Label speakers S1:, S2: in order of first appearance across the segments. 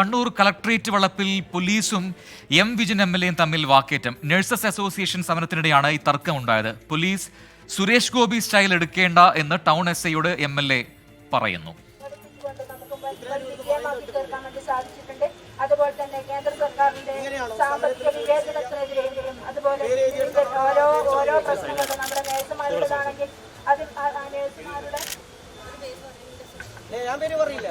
S1: Kannur collectorate വളപ്പിൽ പോലീസും M Vijin M L എയും തമ്മിൽ വാക്കേറ്റം. നഴ്സസ് അസോസിയേഷൻ സമരത്തിനിടെയാണ് ഈ തർക്കം ഉണ്ടായത് പോലീസ് സുരേഷ് ഗോപി സ്റ്റൈൽ എടുക്കേണ്ട എന്ന് ടൗൺ എസ് ഐയോട് എം എൽ എ പറയുന്നു.
S2: അതുപോലെ തന്നെ കേന്ദ്ര സർക്കാരിന്റെ സാമ്പത്തിക വിവേചനത്തിനെതിരെയും അതുപോലെ ഓരോ ഓരോ നമ്മുടെ ആ നേഴ്സുമാരുടെ
S3: ഞാൻ പേര് പറയില്ല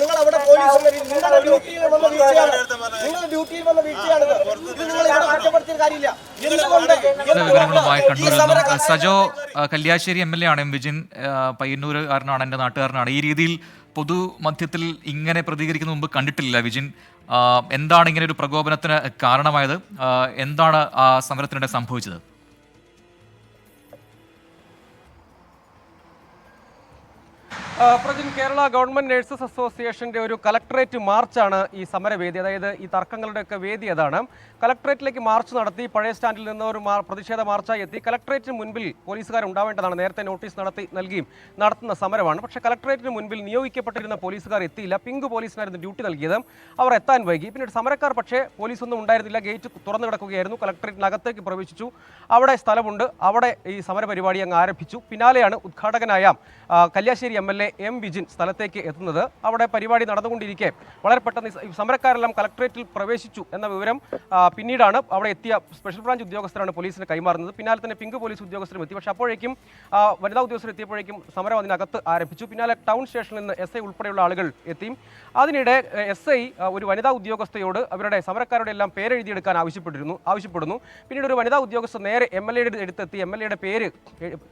S3: നിങ്ങൾ അവിടെ പോലീസ് നിങ്ങളുടെ ഡ്യൂട്ടിയിൽ വന്ന വീഴ്ചയാണ്. നിങ്ങളുടെ ഡ്യൂട്ടിയിൽ വന്ന വീഴ്ചയാണിത് ഇത്. നിങ്ങൾ ഇവിടെ കുറ്റപ്പെടുത്തിയ കാര്യമില്ല. എന്തുകൊണ്ട്
S1: വിവരങ്ങളുമായി കണ്ണൂരിൽ Sajo Kalliasseri M L A ആണ് എം വിജിൻ പയ്യന്നൂരുകാരനാണ് എന്റെ നാട്ടുകാരനാണ്. ഈ രീതിയിൽ പൊതുമധ്യത്തിൽ ഇങ്ങനെ പ്രതികരിക്കുന്ന മുമ്പ് കണ്ടിട്ടില്ല വിജിൻ. എന്താണ് ഇങ്ങനെ ഒരു പ്രകോപനത്തിന് കാരണമായത്? എന്താണ് ആ സമരത്തിനിടെ സംഭവിച്ചത്?
S4: പ്രജിൻ കേരള ഗവൺമെന്റ് നഴ്സസ് അസോസിയേഷന്റെ ഒരു കലക്ടറേറ്റ് മാർച്ചാണ് ഈ സമരവേദി അതായത് ഈ തർക്കങ്ങളുടെയൊക്കെ വേദി അതാണ്. കലക്ടറേറ്റിലേക്ക് മാർച്ച് നടത്തി പഴയ സ്റ്റാൻഡിൽ നിന്ന് ഒരു പ്രതിഷേധ മാർച്ചായി എത്തി. കലക്ടറേറ്റിന് മുൻപിൽ പോലീസുകാർ ഉണ്ടാവേണ്ടതാണ്. നേരത്തെ നോട്ടീസ് നടത്തി നൽകിയും നടത്തുന്ന സമരമാണ്. പക്ഷേ കലക്ടറേറ്റിന് മുൻപിൽ നിയോഗിക്കപ്പെട്ടിരുന്ന പോലീസുകാർ എത്തിയില്ല. പിങ്ക് പോലീസിനായിരുന്നു ഡ്യൂട്ടി നൽകിയത്. അവർ എത്താൻ വൈകി. പിന്നീട് സമരക്കാർ പക്ഷേ പോലീസൊന്നും ഉണ്ടായിരുന്നില്ല. ഗേറ്റ് തുറന്നു കിടക്കുകയായിരുന്നു. കലക്ടറേറ്റിനകത്തേക്ക് പ്രവേശിച്ചു. അവിടെ സ്ഥലമുണ്ട്. അവിടെ ഈ സമരപരിപാടി അങ്ങ് ആരംഭിച്ചു. പിന്നാലെയാണ് ഉദ്ഘാടകനായ Kalliasseri M L A M Vijin സ്ഥലത്തേക്ക് എത്തുന്നത്. അവിടെ പരിപാടി നടന്നുകൊണ്ടിരിക്കെ. വളരെ പെട്ടെന്ന് സമരക്കാരെല്ലാം കളക്ട്രേറ്റിൽ പ്രവേശിച്ചു എന്ന വിവരം പിന്നീടാണ് അവിടെ എത്തിയ സ്പെഷ്യൽ ബ്രാഞ്ച് ഉദ്യോഗസ്ഥരാണ് പോലീസിന് കൈമാറുന്നത്. പിന്നാലെ തന്നെ പിങ്ക് പോലീസ് ഉദ്യോഗസ്ഥരും എത്തി. പക്ഷേ അപ്പോഴേക്കും വനിതാ ഉദ്യോഗസ്ഥർ എത്തിയപ്പോഴേക്കും സമരം അതിനകത്ത് ആരംഭിച്ചു. പിന്നാലെ ടൗൺ സ്റ്റേഷനിൽ നിന്ന് എസ് ഐ ഉൾപ്പെടെയുള്ള ആളുകൾ എത്തി. അതിനിടെ എസ് ഐ ഒരു വനിതാ ഉദ്യോഗസ്ഥയോട് അവരുടെ സമരക്കാരുടെ എല്ലാം പേരെഴുതിയെടുക്കാൻ ആവശ്യപ്പെട്ടിരുന്നു ആവശ്യപ്പെടുന്നു. പിന്നീട് ഒരു വനിതാ ഉദ്യോഗസ്ഥ നേരെ എം എൽ എയുടെ അടുത്തെത്തി എം എൽ എയുടെ പേര്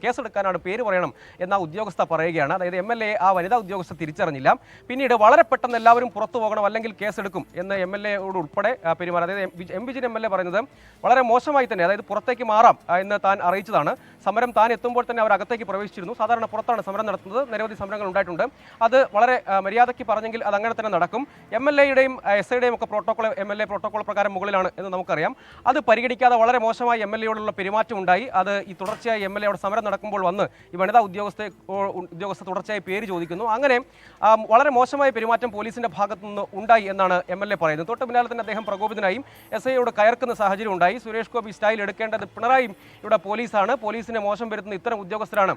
S4: കേസെടുക്കാനാണ് പേര് പറയണം എന്ന ഉദ്യോഗസ്ഥ പറയുകയാണ്. അതായത് എം എൽ എ ആ വനിതാ ഉദ്യോഗസ്ഥ തിരിച്ചറിഞ്ഞില്ല. പിന്നീട് വളരെ പെട്ടെന്ന് എല്ലാവരും പുറത്തു പോകണം അല്ലെങ്കിൽ കേസെടുക്കും എന്ന് എം എൽ എയോട് ഉൾപ്പെടെ പെരുമാറി. അതായത് M M Vijin M L A പറയുന്നത് വളരെ മോശമായി തന്നെ അതായത് പുറത്തേക്ക് മാറാം എന്ന് താൻ അറിയിച്ചതാണ്. സമരം താൻ എത്തുമ്പോൾ തന്നെ അവർ അകത്തേക്ക് പ്രവേശിച്ചിരുന്നു. സാധാരണ പുറത്താണ് സമരം നടത്തുന്നത്. നിരവധി സമരങ്ങൾ ഉണ്ടായിട്ടുണ്ട്. അത് വളരെ മര്യാദയ്ക്ക് പറഞ്ഞെങ്കിൽ അത് അങ്ങനെ തന്നെ നടക്കും. എം എൽ എയുടെയും എസ് ഐയുടെയും ഒക്കെ protocol M L A protocol പ്രകാരം മുകളിലാണ് എന്ന് നമുക്കറിയാം. അത് പരിഗണിക്കാതെ വളരെ മോശമായി എം എൽ എയോടുള്ള പെരുമാറ്റം ഉണ്ടായി അത് ഈ തുടർച്ചയായി എം എൽ എയുടെ സമരം നടക്കുമ്പോൾ വന്ന് ഈ വനിതാ ഉദ്യോഗസ്ഥ ഉദ്യോഗസ്ഥ തുടർച്ചയായി പേര് ചോദിക്കുന്നു. അങ്ങനെ വളരെ മോശമായ പെരുമാറ്റം പോലീസിന്റെ ഭാഗത്തു നിന്ന് ഉണ്ടായി എന്നാണ് എം എൽ എ പറയുന്നത്. തൊട്ട് പിന്നാലെ തന്നെ അദ്ദേഹം പ്രകോപിതനായും എസ് ഐയോട് കയർക്കുന്ന സാഹചര്യം ഉണ്ടായി. സുരേഷ് ഗോപി സ്റ്റൈൽ എടുക്കേണ്ടത് പിണറായി ഇവിടെ പോലീസാണ്. പോലീസിനെ മോശം വരുത്തുന്ന ഇത്തരം ഉദ്യോഗസ്ഥരാണ്.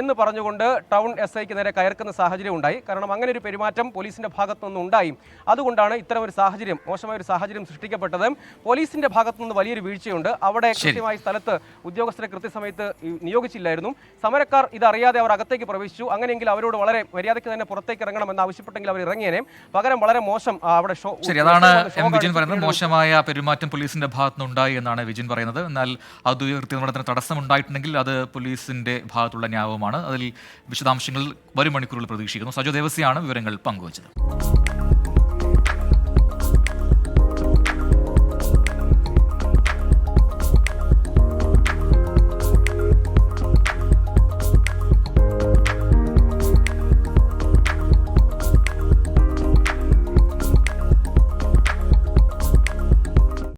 S4: എന്ന് പറഞ്ഞുകൊണ്ട് ടൗൺ എസ് ഐക്ക് നേരെ കയർക്കുന്ന സാഹചര്യം ഉണ്ടായി. കാരണം അങ്ങനെ ഒരു പെരുമാറ്റം പോലീസിന്റെ ഭാഗത്തു നിന്ന് ഉണ്ടായി. അതുകൊണ്ടാണ് ഇത്തരം ഒരു സാഹചര്യം മോശമായ ഒരു സാഹചര്യം സൃഷ്ടിക്കപ്പെട്ടത്. പോലീസിന്റെ ഭാഗത്തു നിന്ന് വലിയൊരു വീഴ്ചയുണ്ട്. അവിടെ കൃത്യമായ സ്ഥലത്ത് ഉദ്യോഗസ്ഥരെ കൃത്യസമയത്ത് നിയോഗിച്ചില്ലായിരുന്നു. സമരക്കാർ ഇതറിയാതെ അവർ അകത്തേക്ക് പ്രവേശിച്ചു. അങ്ങനെയെങ്കിൽ അവരോട് വളരെ മര്യാദയ്ക്ക് തന്നെ പുറത്തേക്ക് ഇറങ്ങണമെന്ന് ആവശ്യപ്പെട്ടെങ്കിൽ അവർ ഇറങ്ങിയേനെ. പകരം വളരെ മോശം അവിടെ ഷോ
S1: ശരി അതാണ് എം
S4: വിജയൻ
S1: പറയുന്നത്. മോശമായ പെരുമാറ്റം പോലീസിന്റെ ഭാഗത്തുനിന്നുണ്ടായി എന്നാണ് വിജയൻ പറയുന്നത്. എന്നാൽ അത് ഉയർത്തിയ തടസ്സം ഉണ്ടായിട്ടുണ്ടെങ്കിൽ അത് പോലീസിന്റെ ഭാഗത്തുള്ള ന്യായവുമാണ്. അതിൽ വിശദാംശങ്ങൾ വരും മണിക്കൂറുകൾ പ്രതീക്ഷിക്കുന്നു. സജോ ദേവസിയാണ് വിവരങ്ങൾ പങ്കുവച്ചത്.